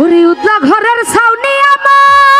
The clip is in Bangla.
ওরে উতলা ঘরের ছাউনি আমার।